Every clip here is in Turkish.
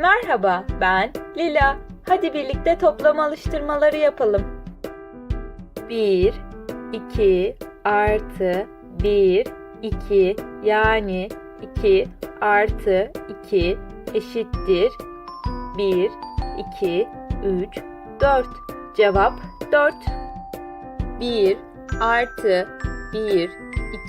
Merhaba, ben Lila. Hadi birlikte toplama alıştırmaları yapalım. 1, 2 artı 1, 2 yani 2 artı 2 eşittir 1, 2, 3, 4. Cevap 4. 1 artı 1,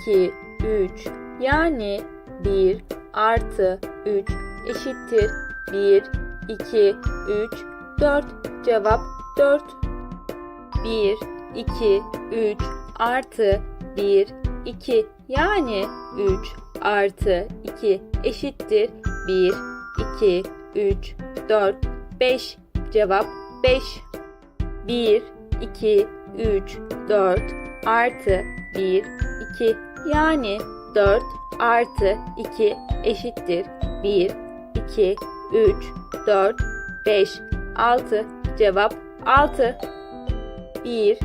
2, 3 yani 1 artı 3 eşittir 1, 2, 3, 4. Cevap 4. 1, 2, 3 artı 1, 2 yani 3 artı 2 eşittir 1, 2, 3, 4, 5. Cevap 5. 1, 2, 3, 4 artı 1, 2 yani 4 artı 2 eşittir 1, 2, 3, 4, 5, 6. Cevap 6. 1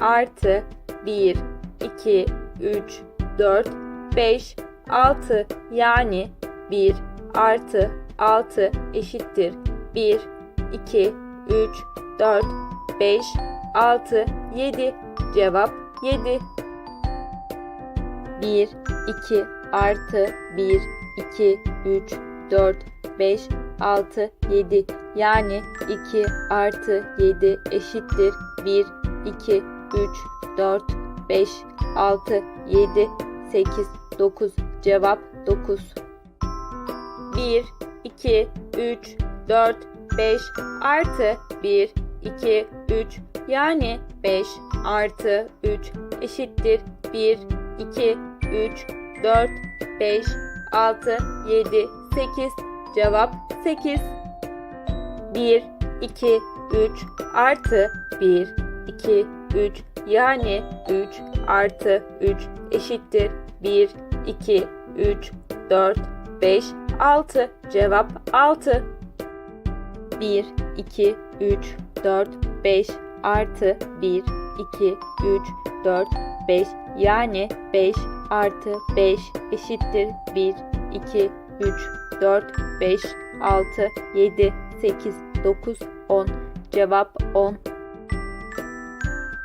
artı 1, 2, 3, 4, 5, 6 yani 1 artı 6 eşittir 1, 2, 3, 4, 5, 6, 7. Cevap 7. 1, 2 artı 1, 2, 3, 4, 5, 6, 7. Yani 2 artı 7 eşittir 1, 2, 3, 4, 5, 6, 7, 8, 9. Cevap 9. 1, 2, 3, 4, 5 artı 1, 2, 3 yani 5 artı 3 eşittir 1, 2, 3, 4, 5, 6, 7, 8. Cevap 8. 1, 2, 3 artı 1, 2, 3 yani 3 artı 3 eşittir 1, 2, 3, 4, 5, 6. Cevap 6. 1, 2, 3, 4, 5 artı 1, 2, 3, 4, 5 yani 5 artı 5 eşittir 1, 2, 3, 4, 5, 6, 7, 8, 9, 10. Cevap 10.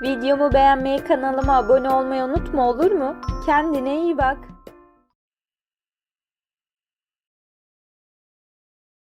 Videomu beğenmeyi, kanalıma abone olmayı unutma olur mu? Kendine iyi bak.